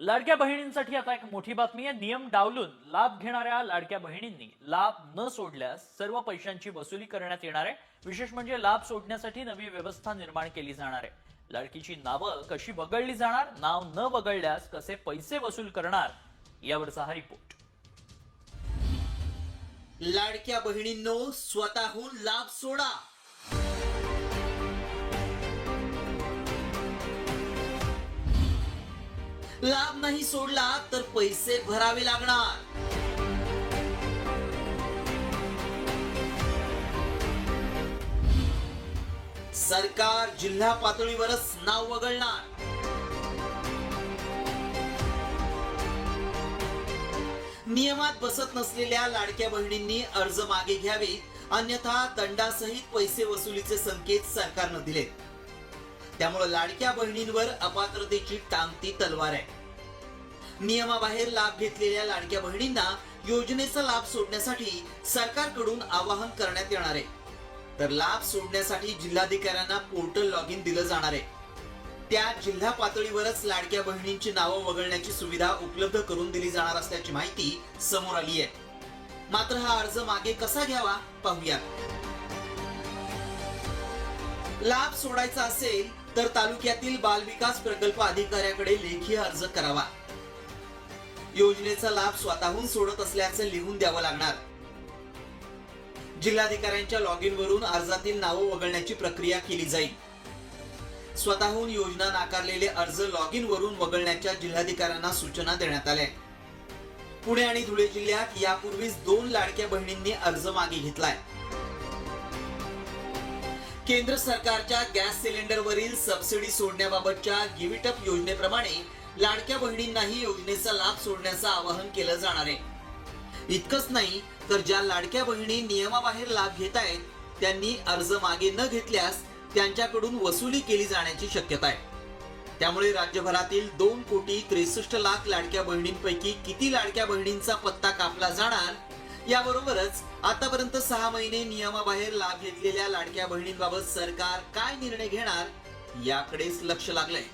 लाडक्या बहिणींसाठी आता एक मोठी बातमी आहे. नियम डावलून लाभ घेणाऱ्या लाडक्या बहिणींनी लाभ न सोडल्यास सर्व पैशांची वसुली करण्यात येणार आहे. विशेष म्हणजे लाभ सोडण्यासाठी नवी व्यवस्था निर्माण केली जाणार आहे. लाडकीची नावं कशी वगळली जाणार नाव न वगळल्यास कसे पैसे वसूल करणार यावरचा हा रिपोर्ट लाडक्या बहिणींनो स्वतःहून लाभ सोडा. लाभ नाही सोडला तर पैसे भरावे लागणार. सरकार जिल्हा पातळीवरच नाव वगळणार. नियमात बसत नसलेल्या लाडक्या बहिणींनी अर्ज मागे घ्यावे अन्यथा दंडासहित पैसे वसुलीचे संकेत सरकारनं दिले त्यामुळे लाडक्या बहिणींवर अपात्रतेची टांगती तलवार आहे. नियमाबाहेर लाभ घेतलेल्या लाडक्या बहिणींना योजनेचा लाभ सोडण्यासाठी सरकारकडून आवाहन करण्यात येणार आहे. तर लाभ सोडण्यासाठी जिल्हाधिकाऱ्यांना पोर्टल लॉग इन दिलं जाणार आहे. त्या जिल्हा पातळीवरच लाडक्या बहिणींची नावं वगळण्याची सुविधा उपलब्ध करून दिली जाणार असल्याची माहिती समोर आली आहे. मात्र हा अर्ज मागे कसा घ्यावा पाहूया लाभ सोडायचा असेल तर तालुक्यातील बालविकास प्रकल्प अधिकाऱ्याकडे लेखी अर्ज करावा. योजनेचा लाभ स्वतःहून सोडत असल्याचं लिहून द्यावं लागणार. जिल्हाधिकाऱ्यांच्या लॉग इन वरून अर्जातील नावं वगळण्याची प्रक्रिया केली जाईल. स्वतःहून योजना नाकारलेले अर्ज लॉग इन वरून वगळण्याच्या जिल्हाधिकाऱ्यांना सूचना देण्यात आल्या. पुणे आणि धुळे जिल्ह्यात यापूर्वीच दोन लाडक्या बहिणींनी अर्ज मागे घेतलाय. केंद्र सरकारच्या गॅस सिलेंडरवरील सबसिडी सोडण्याबाबतच्या गिविटअप योजनेप्रमाणे लाडक्या बहिणींनाही योजनेचा लाभ सोडण्याचं आवाहन केलं जाणार आहे. इतकंच नाही तर ज्या लाडक्या बहिणी नियमाबाहेर लाभ घेत आहेत त्यांनी अर्ज मागे न घेतल्यास त्यांच्याकडून वसुली केली जाण्याची शक्यता आहे. त्यामुळे राज्यभरातील दोन कोटी त्रेसष्ट लाख लाडक्या बहिणींपैकी किती लाडक्या बहिणींचा पत्ता कापला जाणार याबरोबरच आतापर्यंत सहा महिने नियमाबाहेर लाभ घेतलेल्या लाडक्या बहिणींबाबत सरकार काय निर्णय घेणार याकडेच लक्ष लागलंय.